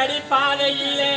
அடிப்பாதையிலே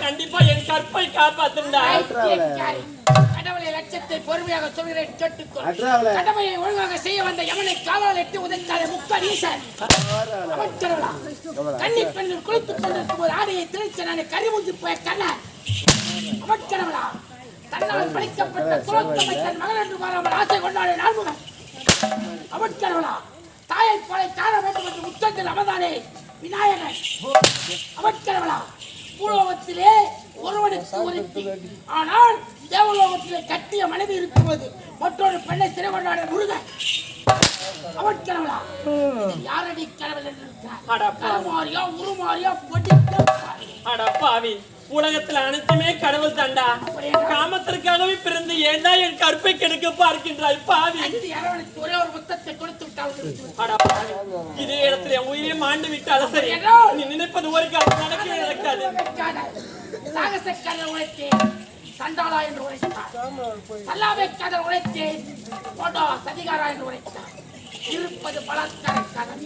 கண்டிப்பா என் கற்பை காப்பாத்துண்டா. கடவுளை லட்சத்தை பொறுமையாக சொல்கிறேன் கேட்டுக்கொள். கடமையை ஒழுங்காக செய்ய வந்த யமனை காலால் எட்டி முக்கால் ஈசன் அமைச்சரவளா கன்னி பெண்ணில் குளித்துக் கொண்டிருக்கும் போது ஆடையை திணிச்ச நான் கரிமுஞ்சி போய கண்ணன் அமைச்சரவளா தன்னால் படைக்கப்பட்ட துரோத்தமை தன் மகன் என்று மாறாமல் ஆசை கொண்டாడే நான்முகன். அமைச்சரவளா தாயை போலை காண வேண்டும் என்று முத்தத்தில் அவதானே விநாயகன் அமைச்சரவளா பூலோகத்திலே ஒருவனுக்கு ஒருத்தி. ஆனால் தேவலோகத்திலே கட்டிய மனைவி இருக்கும்போது மற்றொரு பெண்ணை சிறை கொண்டாட முருகன் அமைச்சரவளா யாரடி கடவுள் என்று இருக்கிறார் உருமாறியா பொடிக்க அடப்பாவி. உலகத்துல அனைத்துமே கடவுள் தாண்டா காமத்திற்காகவே பிறந்து ஏண்டா என் கற்பை கெடுக்க பார்க்கின்றாய் பாவி? அஞ்சு அரவணைத்து ஒரே ஒரு முத்தத்தை கொடுத்து விட்டால் இதே இடத்துல என் உயிரை மாண்டு விட்டாலும் சரி. நீ நினைப்பது ஒரு காலம் நடக்கவே நடக்காது. சாகசக்கார, சாகசக்காரர் உழைத்தேன். சண்டாளா என்று உழைத்தார். சல்லாவைக்காரர் உழைத்தேன். போடா சதிகாரா என்று உழைத்தார். இருப்பது பலாத்காரக்காரர்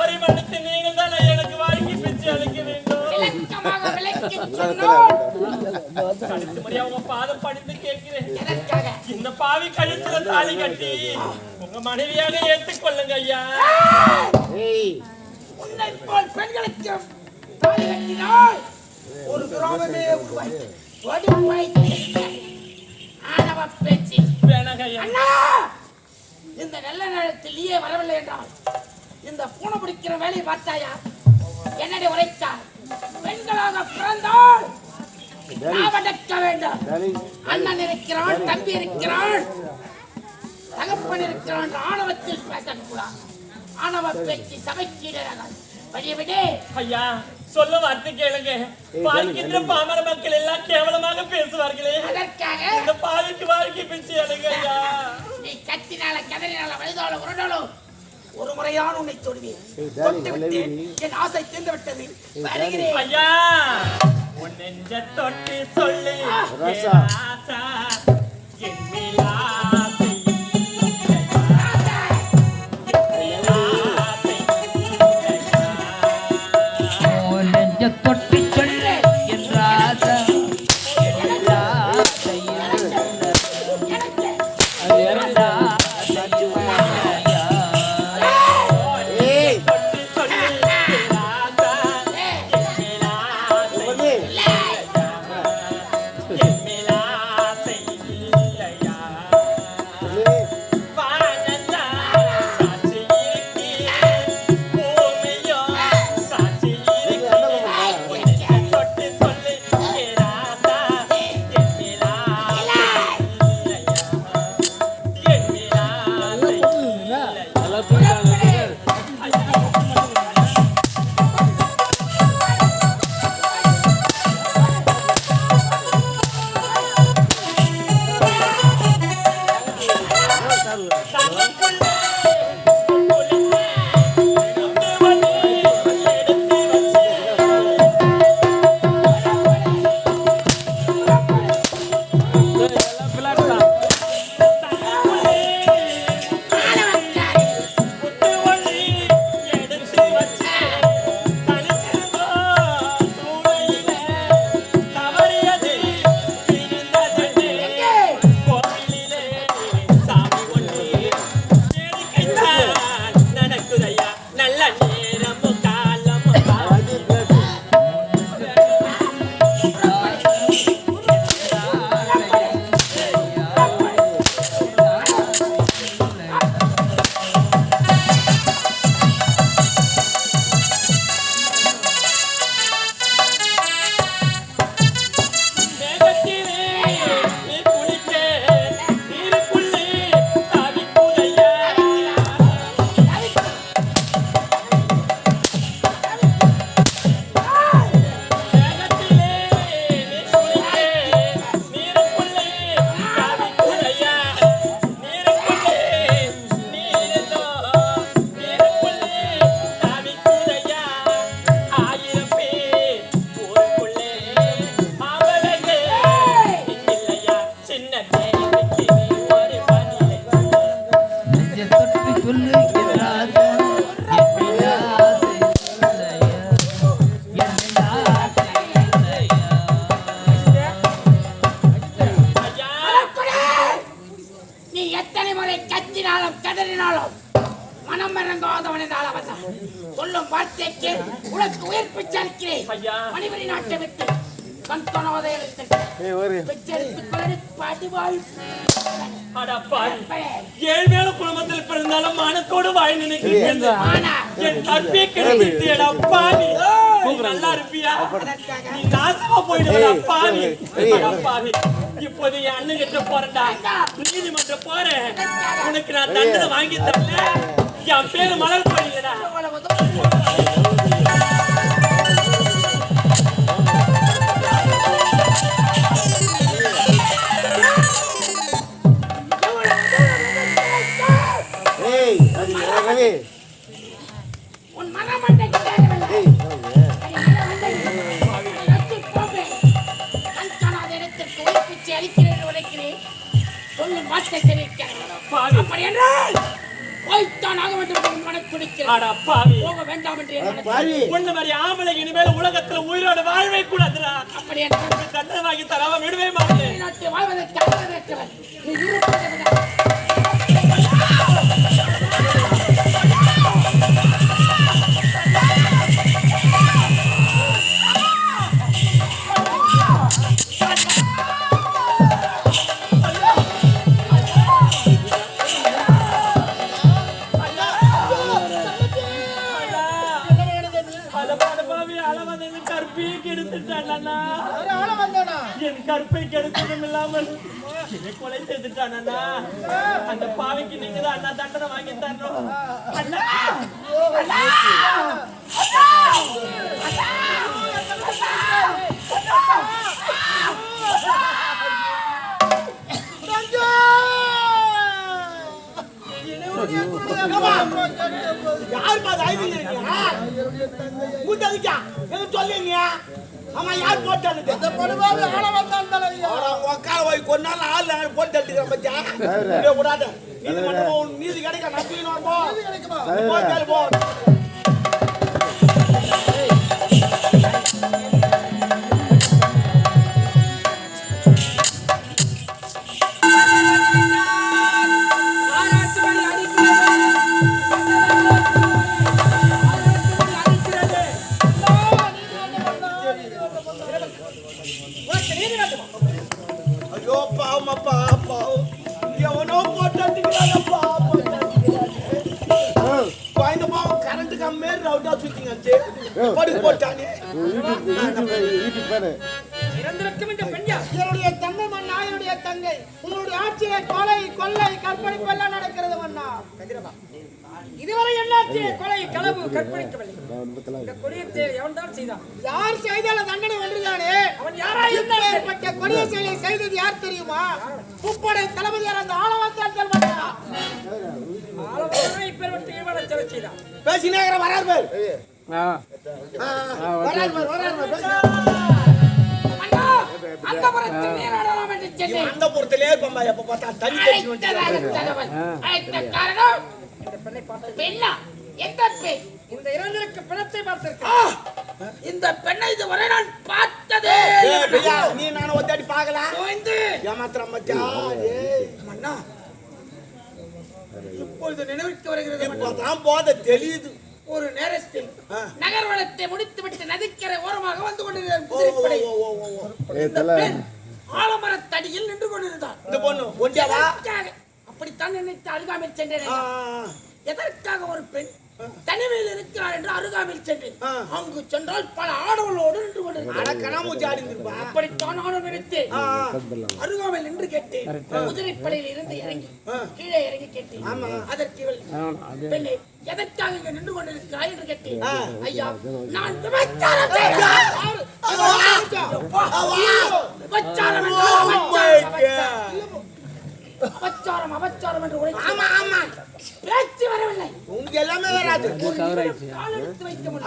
தவறி மன்னித்து நீங்கள் தான் எனக்கு வாழ்க்கை பிச்சு அளிக்க வேண்டும். கடைசி முறையா உங்க பாதம் படித்து கேட்கிறேன். இந்த பாவி கழுத்துல தாலி கட்டி உங்க மனைவியாக ஏற்றுக்கொள்ளுங்க ஐயா. ஏய் உன்னை போல் பெண்களுக்கு தாலி கட்டினால் ஒரு துரோகமே ஆணவ பேச்சு. வேணாங்க ஐயா. அண்ணா இந்த நல்ல நேரத்தில் நீயே வரவில்லை என்றால் இந்த பூனை பிடிக்கிற வேலையை பார்த்தாயா? என்னடி உரைத்தார் பெண்களாக பிறந்தால் நாவடக்க வேண்டும். அண்ணன் இருக்கிறான் தம்பி இருக்கிறான் தகப்பன் இருக்கிறான் ஆணவத்தில் பேசக்கூடாது. ஆணவ பேச்சு சபைக்கு இடராகாது வழி விடு. ஐயா சொல்ல வார்த்தை கேளுங்க. பார்க்கின்ற பாமர மக்கள் எல்லாம் கேவலமாக பேசுவார்களே. அதற்காக இந்த பாவிக்கு வாழ்க்கை பிச்சு அழுங்க ஐயா. நீ கத்தினால கதறினால வயதால உருண்டாலும் ஒரு முறையான உன்னை தொடுவேன். தொட்டு விட்டேன். என் ஆசை தீர்ந்து விட்டது வருகிறேன். ஐயா உன் நெஞ்ச தொட்டு சொல்லு. ராசா. என் தொட்டு நினைக்கிறேன் ஆனா என் தப்பே கிடைச்சிட்டியடா பாவி நீ. நல்லா இருப்பியா? நீ நாசமா பாவி பாவி இப்போது என் அண்ணன் கிட்ட போறேன்டா. நீதிமன்றம் போறேன். உனக்கு நான் தண்டனை வாங்கி தரல. என் பேரு மலர் போறீங்கடா வார்த்தை தெரிவிக்கிறேன். அப்படி என்றால் போய்த்தான் ஆக வேண்டும் என்று பாவி. போக வேண்டாம் என்று என் மனம் பாவி. உன்ன மாதிரி ஆம்பளை இனிமேல் உலகத்துல உயிரோட வாழ்வே கூடாதுடா. அப்படி தண்டனை வாங்கி தராம விடவே மாட்டேன். வாழ்வதற்கு கெடுத்ததும் இல்லாமல் கொலை செய்துட்டானா அந்த பாவிக்கு நீங்க தான் அண்ணா தண்டனை வாங்கி தரணும். அண்ணா! யார் பாது ஐவிங்க இருக்கீங்க எங்க சொல்லுங்க ஆமா யார் போட்டது இந்த பொடுவாவே ஆள வந்தாங்க உக்கால போய் கொன்னால ஆள் நாங்க போட்டு தட்டுக்கிறோம் பச்சா இங்க கூடாது நீதி மட்டும் உன் நீதி கிடைக்க நம்பிக்கணும் போ. போ கேளு, போ. படுக்க போட்டானே வீட்டுக்கு வீட்டுக்கு வீட்டுக்கு பேரு இறந்திருக்கும் இந்த பெண் யார்? என்னுடைய தங்கை மன்னா என்னுடைய தங்கை உங்களுடைய ஆட்சியில கொலை கொள்ளை கற்பழிப்பு எல்லாம் நடக்கிறது மன்னா இதுவரை என்னாச்சு கொலை களவு கற்பழிக்கவில்லை நான் வந்து கலாய் இந்த கொடிய செயல் எவன்தான் செய்தான் யார் செய்தாலும் தண்டனை ஒன்றுதானே அவன். ஏற்பட்ட கொடிய செயலை செய்தது யார் தெரியுமா முப்படை தளபதியார் அந்த ஆளவத்தார்கள் மன்னா ஆளவனாய் இப்பேற்பட்ட ஈவனை செலவு செய்தான். பேசினே வராரு பேர் வராரு பேர் வராரு பேர் பேசினே அண்ணா, அந்த புறத்தில் நீராடலாம் என்று சென்றேன். அந்த பொறுத்தலே இருப்பா எப்ப பார்த்தா தண்ணி பெண்ணா? எந்த பெண்? இந்த இறந்திருக்க பிணத்தை பார்த்திருக்கிறேன். இந்த பெண்ணை இதுவரை நான் பார்த்ததே நீ நானும் ஒத்தாடி பார்க்கல. ஏமாத்திரம் மன்னா, இப்பொழுது நினைவுக்கு வருகிறது. இப்பதான் போத தெரியுது ஒரு நேரத்தில் ஆ. நகர்வனத்தை முடித்துவிட்டு நதிக்கரை ஓரமாக வந்து கொண்டிருந்த ஓ, ஓ, குதிரைப்படை ஓ, ஓ, ஓ, ஓ. ஏ இந்த தல பெண் ஆலமரத்தடியில் நின்று கொண்டிருந்தார் இந்த பொண்ணு எதற்காக? அப்படித்தான் நினைத்து அருகாமையில் சென்றேன். எதற்காக ஒரு பெண் தனிமையில் இருக்கிறார் என்று அருகாமையில் சென்றேன். ஆ. அங்கு சென்றால் பல ஆடவர்களோடு நின்று இருந்திருப்பா அப்படித்தான் நானும் நினைத்தேன். ஆ, அருகாமையில் நின்று கேட்டேன். குதிரைப்படையில் இருந்து இறங்கி கீழே இறங்கி கேட்டேன். அதற்கு இவள் பெண்ணே எதற்காக இங்க நின்று கொண்டிருக்கிறாய்? என்று கேட்டேன். ஐயா நான் விபச்சாரம். விபச்சாரம் என்றால். அபச்சாரம் அபச்சாரம் என்று உரைத்து ஆமா ஆமா. பேச்சு வரவில்லை. உனக்கு எல்லாமே வராது.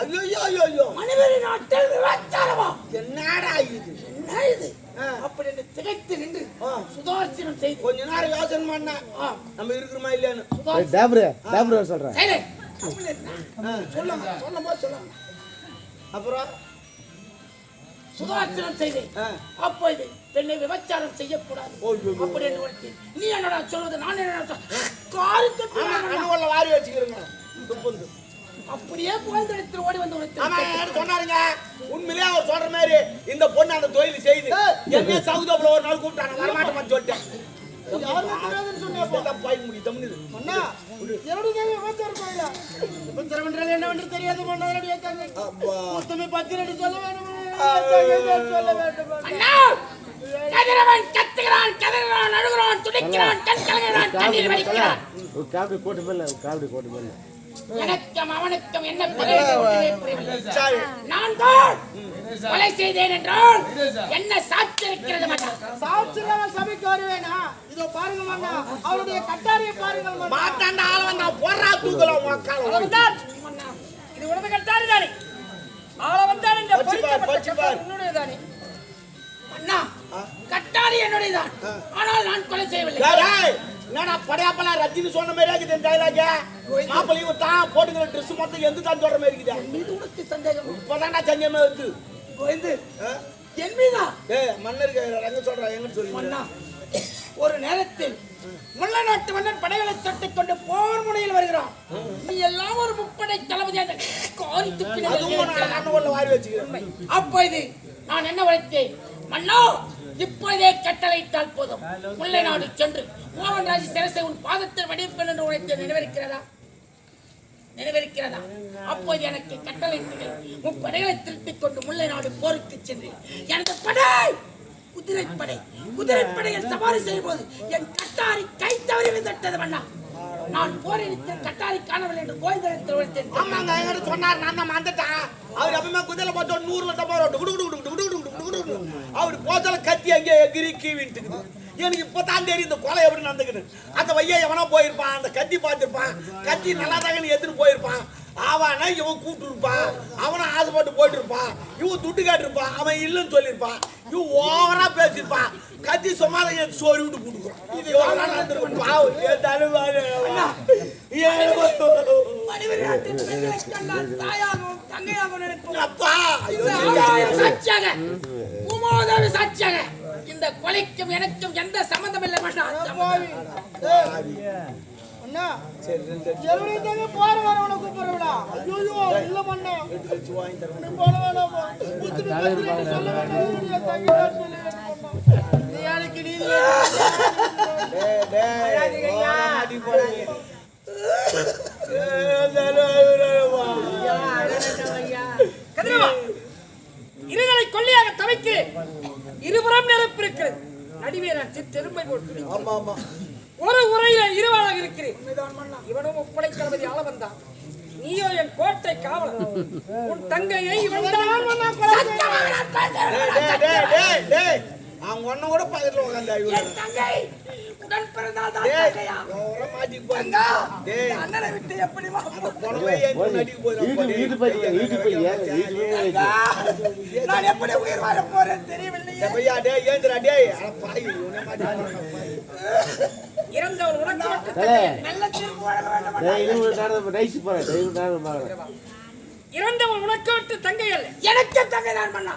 ஐயோ ஐயோ ஐயோ மனிதரி நாட்டில் விபச்சாரமா? என்னடா இது? என்ன இது? அப்படி என்று திகைத்து நின்று சுதார்சனம் செய்து கொஞ்ச நேரம் யோசனை பண்ண. ஆ, நம்ம இருக்கிறோமா இல்லையான்னு. டேப்ரு டேப்ரு சொல்றேன். சொல்லுங்க. சொல்லும் போது சொல்லுங்க. அப்புறம்? சுதார்சனம் செய்தேன். அப்பொழுது பெண்ணை விபச்சாரம் செய்யக்கூடாது. அப்படி என்று. நீ என்னடா சொல்வது நான் என்னடா காரி தட்டி ஆமா விடுவேன். அண்ணுக்குள்ள வாரி வச்சுக்கிறேங்க. அப்படியே குழந்தைடத்தில் ஓடி வந்து சொன்னாருங்க? உண்மையிலேயே அவர் சொல்ற மாதிரி இந்த பொண்ணு அந்த தொழில் செய்யுது என்ன சவுதாப்புல ஒரு நாள் கூப்பிட்டாங்க வரமாட்டேன்னு சொல்லிட்டேன். என்னவென்று தெரியாது சொல்ல வேண்டும் கதிரவன் கத்துகிறான் கதறுகிறான் அழுகிறான் துடிக்கிறான் கண் கலங்குகிறான் கண்ணீர் வடிக்கிறான். காப்பி கோட்டு மேல காப்பி கோட்டு மேல. எனக்கும் அவனுக்கும் என்ன நான் தான் கொலை செய்தேன் என்றால் என்ன சாட்சி இருக்கிறது சாட்சி இல்லாமல் சபைக்கு வருவேனா? இதோ பாருங்க மன்னா அவருடைய கட்டாரியை பாருங்கள் மாட்டாண்ட ஆள வந்தா போறா தூக்கலாம் இது உனது கட்டாரி தானே? ஆள பச்சு பார், பொறிக்கப்பட்ட. கட்டாரி உன்னுடையதானே? அண்ணா கட்டாரி என்னுடையதான் ஆனால் நான் கொலை செய்யவில்லை. டேய் என்னடா ரஜினி சொன்ன மாதிரி இருக்குது இந்த டைலாக் மாப்பிள்ளை விட்டான் போட்டுக்கிற ட்ரெஸ் மொத்தம் எந்த தான் சொல்ற மாதிரி இருக்குது? மீது உனக்கு சந்தேகம். இப்பதான்டா செஞ்சமே வருது. கோவிந்து என் மீதா? ஏய் மன்னருக்கு ரங்க சொல்றா எங்க சொல்லி மன்னா ஒரு நேரத்தில் முல்லை நாட்டு மன்னன் படைகளை தொட்டுக் கொண்டு போர் முனையில் வருகிறான். நீ எல்லாம் ஒரு முப்படை தளபதி அந்த காரி துப்பின வச்சுக்கிறேன். அப்போது நான் என்ன உழைத்தேன் மன்னோ இப்போதே கட்டளையிட்டால் போதும். முல்லை நாடு சென்று மோகன் ராஜ் சிரசை உன் பாதத்தில் வடிவப்பேன் என்று உழைத்த நினைவிருக்கிறதா? நினைவிருக்கிறதா? அப்போது எனக்கு கட்டளையிட்டீர்கள். முப்படைகளை திருத்திக் கொண்டு முல்லை நாடு போருக்கு சென்று எனது படை! குதிரைப்படை குதிரைப்படையில் சவாரி செய்யும் போது என் கட்டாரி கை தவறி விழுந்தட்டது வண்ணா நான் போரிடித்து கட்டாரி காணவில்லை என்று கோவிந்தன் திருவனத்தில் ஆமாங்க எங்கிட்ட சொன்னார் நான் தான் மறந்துட்டேன் அவர் எப்பவுமே குதிரையில் போச்சு ஒரு நூறு லட்சம் போகிறோம் குடு குடு குடு குடு குடு குடு அவர் போச்சல கத்தி அங்கே எகிரி கீவிட்டுக்குது எனக்கு இப்போ தான் தெரியும் இந்த கொலை எப்படி நடந்துக்குது. அந்த வையா எவனா போயிருப்பான் அந்த கத்தி பார்த்துருப்பான். கத்தி நல்லா தாங்கன்னு எடுத்துட்டு போயிருப்பான். அவனா இவன் கூப்பிட்டு இருப்பான் அவனை ஆசைப்பட்டு போயிட்டு இருப்பான். இவன் துட்டு காட்டிருப்பான். அவன் இல்லைன்னு சொல்லியிருப்பான். இது ஓவரா பேசிருப்பான் கத்தி சுமார என் சோறி விட்டு போட்டுக்கிறோம்? இது எவ்வளோ நடந்திருக்கும் பாவம் என் தலைவாரு இந்த கொலைக்கும் எனக்கும் எந்த சம்பந்தம். இல்லை என்ன சரி ரெண்டு எழுபடி தாங்க போற வரவன கூப்பிடுறா ஐயோ. இல்ல இருகளை கொல்லியாக தவிக்கிறேன் இருபுறம் நெருப்பு இருக்கிறது நடுவே நான் போட்டு ஆமா ஆமா. ஒரு உரையில இருவராக இருக்கிறேன். இவனும் முப்படை தளபதி ஆள வந்தான் என் கோட்டை காவலன். உன் தங்கையை இவன் அவங்க ஒன்னும் கூட பக்கத்துல உட்காந்து உடன் பிறந்தால் தான் தங்கையா? மாட்டிக்கு போறா டேய். அண்ணனை விட்டு எப்படி வா? பொண்ணே ஏன் மாட்டிக்கு போறா வீடு வீடு போய் வீடு போய் ஏன் போறேன் தெரியவில்லை டேய் ஏந்திரா டேய் அட பாய் இறந்தவன் இறந்தவன் உனக்கு தங்கையல் எனக்கு தங்கை தான் பண்ணா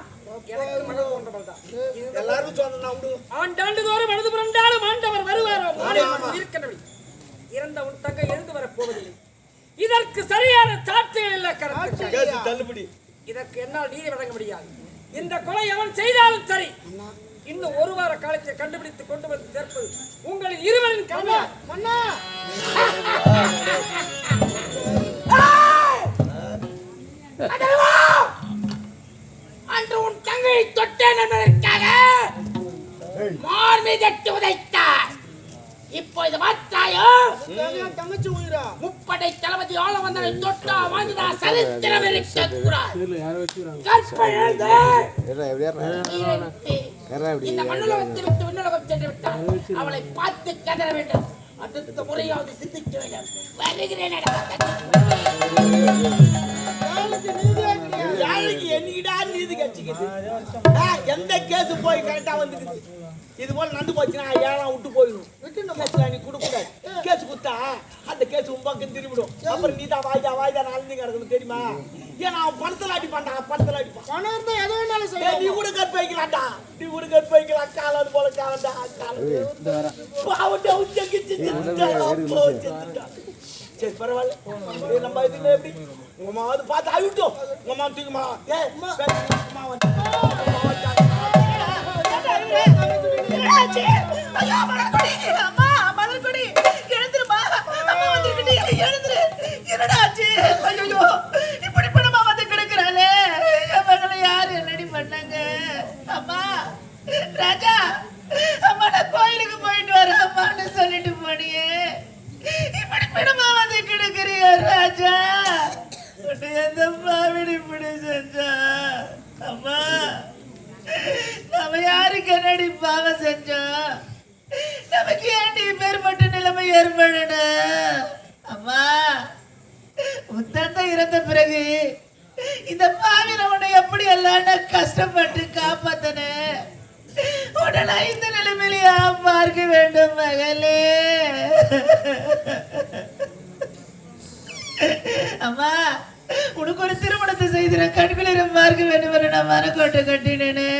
மனது புரண்டாலும் ஆண்டவர் வருவாரோ? இருக்கிறபடி இறந்த தங்கை எழுந்து வரப்போவதில்லை இதற்கு சரியான சாட்சிகள் இல்ல கருத்து. தள்ளுபடி இதற்கு என்னால் நீதி வழங்க முடியாது. இந்த கொலை அவன் செய்தாலும் சரி. இன்னும் ஒரு வார காலத்தை கண்டுபிடித்து கொண்டு வந்து சேர்ப்பது உங்களின் இருவரின் மண்ணா அடவா! அன்று உன் தங்கையை தொட்டேன் என்பதற்காக மார்மீ தட்டி உதைத்தார் இப்போது மாற்றாயோ தங்க தங்கச்சி உயிரா முப்படை தளபதி ஆள வந்தனை தொட்டா வாங்கினா சரித்திரம் இந்த விண்ணுலகம் சென்று அவளை பார்த்து கதற வேண்டும். அடுத்த முறையாவது சிந்திக்க வேண்டும். வருகிறேன் யாருக்கு நீதியா கிடையாது யாருக்கு என்னைக்கிடா நீதி கட்சிக்குது? எந்த கேஸ் போய் கரெக்டா வந்துக்குது? இது போல நடந்து போச்சுன்னா ஏழாம் விட்டு போயிடும் கேஸ்ல நீ கொடுக்கூடாது கேஸ் கொடுத்தா அந்த கேஸ் உன் பக்கம் திரும்பிடும். அப்புறம் நீ தான் வாய்தா வாய்தா நாலு கிடக்கணும் தெரியுமா? ஏன்னா அவன் படத்துல அடிப்பான்டா படத்துல அடிப்பான். பணம் இருந்தா எது வேணாலும் நீ கூட கற்பு வைக்கலாம்டா. நீ கூட கற்பு வைக்கலாம். காலம் அது போல காலம்டா காலம் பாவண்டா உச்சக்கு சரி பரவாயில்ல. இது நம்ம இதுல எப்படி? உங்க அம்மா அது பார்த்து ஆகிவிட்டோம். உங்க அம்மா தூக்குமா ஏ எழுந்துருமா எழுந்துரு என்னடா ஆச்சு? அம்மா உனக்கு ஒரு திருமணத்தை செய்து நான் கண்குளிர பார்க்க வேண்டும் என்று நான் மனக்கோட்டை கட்டினேனே.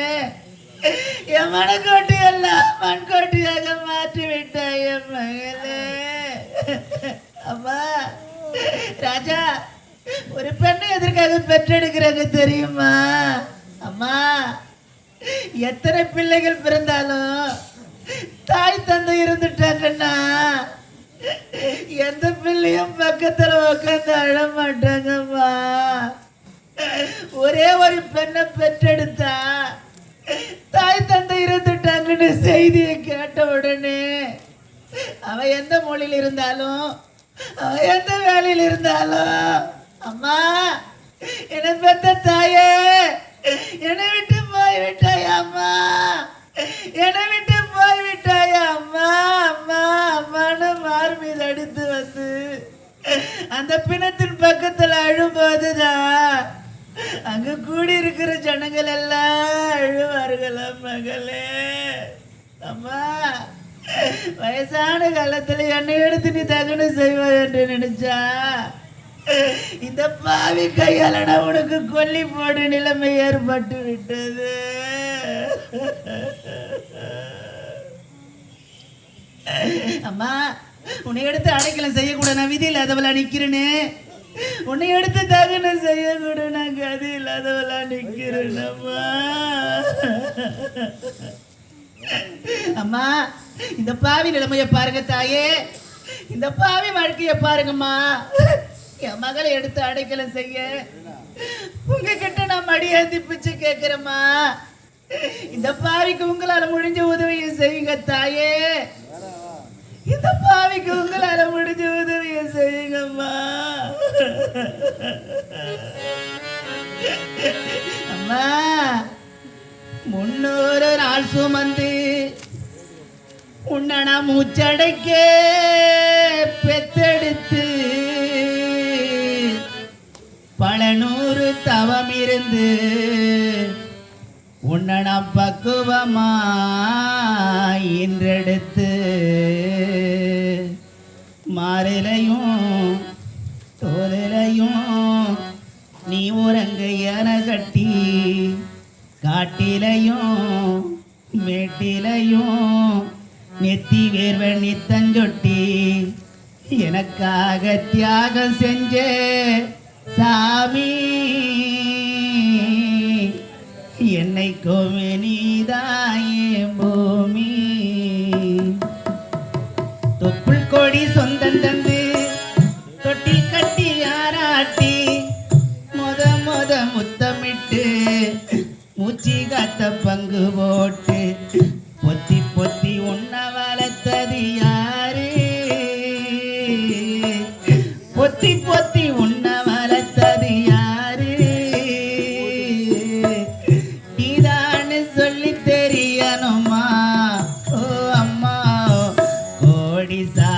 என் மனக்கோட்டை எல்லாம் மண்கோட்டையாக மாற்றி விட்டாய் என் மகளே. அம்மா ராஜா ஒரு பெண்ணை எதற்காக பெற்றெடுக்கிறாங்க தெரியுமா? அம்மா எத்தனை பிள்ளைகள் பிறந்தாலும் தாய் தந்தை இருந்துட்டாங்கன்னா எந்த பிள்ளையும் பக்கத்துல உட்காந்து அழ மாட்டாங்கம்மா. ஒரே ஒரு பெண்ணை பெற்றெடுத்தா தாய் தந்தை இருந்துட்டாங்கன்னு செய்தியை கேட்ட உடனே அவ எந்த மொழியில் இருந்தாலும் அவ எந்த வேலையில் இருந்தாலும் அம்மா என்னை பெத்த தாயே என்னை விட்டு போய் விட்டாயா அம்மா? என்னை விட்டு போய் விட்டாயா அம்மா அம்மான்னு மார் மீது அடித்து வந்து அந்த பிணத்தின் பக்கத்தில் அழும்போதுதான் அங்க கூடி இருக்கிற ஜனங்கள் எல்லாம் அழுவார்களா மகளே? அம்மா வயசான காலத்துல என்னை எடுத்து நீ தகன செய்வாய் என்று நினைச்சா? இந்த பாவி கையால நான் உனக்கு கொல்லி போடு நிலைமை ஏற்பட்டு விட்டது. அம்மா உன்னை எடுத்து அடைக்கலம் செய்யக்கூடாது நான் விதி இல்லாதவளா நிக்கிறேனே. உன்னை எடுத்து தகனம் செய்யக்கூட நான் கதி இல்லாதவளா நிக்கிறேனம்மா அம்மா இந்த பாவி நிலைமைய பாருங்க தாயே. இந்த பாவி வாழ்க்கைய பாருங்கம்மா. என் மகளை எடுத்து அடைக்கலம் செய்ய. உங்ககிட்ட நான் மடியாந்தி பிச்சு கேட்கிறேம்மா. இந்த பாவிக்கு உங்களால முடிஞ்ச உதவியை செய்யுங்க தாயே. இந்த பாவிக்கு உங்களால முடிஞ்ச உதவியை செய்யுங்கம்மா. அம்மா முன்னூறு நாள் சுமந்து உன்னை மூச்சடைக்க பெத்தெடுத்து பல நூறு தவம் இருந்து உன்னை பக்குவமா இன்றெடுத்து மாறிலையும் தோலிலையும் நீ உறங்க கட்டி காட்டிலையும் மேட்டிலையும் நெத்தி வேர்வ நித்தஞ்சொட்டி எனக்காக தியாகம் செஞ்ச சாமி. என்னை கோமே நீதாயே பூமி. தொப்புள் கொடி சொந்த காத்த பங்கு போட்டு பொத்தி பொத்தி உன்ன வளர்த்தது யாரு? பொத்தி பொத்தி உன்ன வளர்த்தது யாரு? நீதான்னு சொல்லி தெரியணுமா? ஓ அம்மா கோடி சா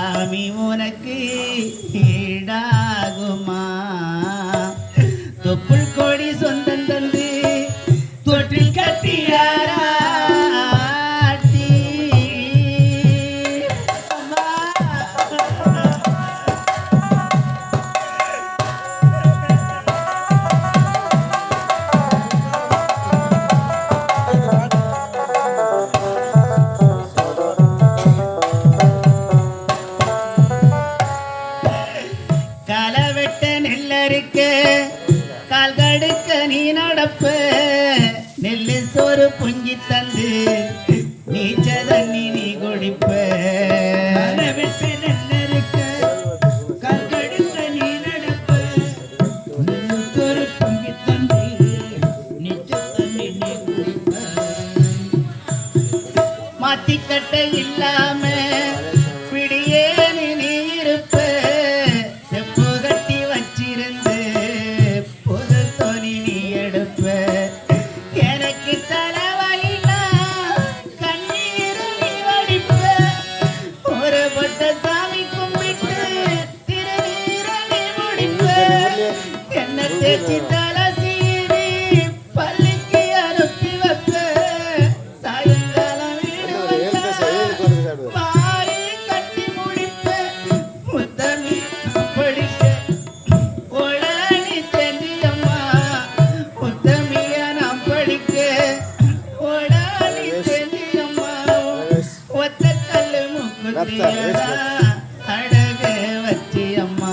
அழக வச்சி அம்மா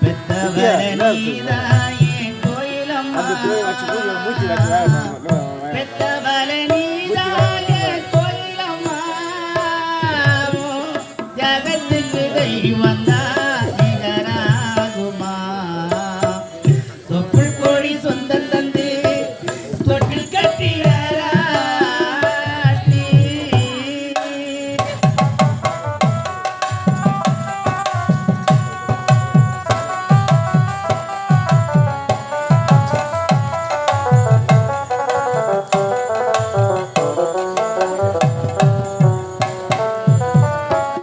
பெத்தவர நீதாயே கோயிலம்மா.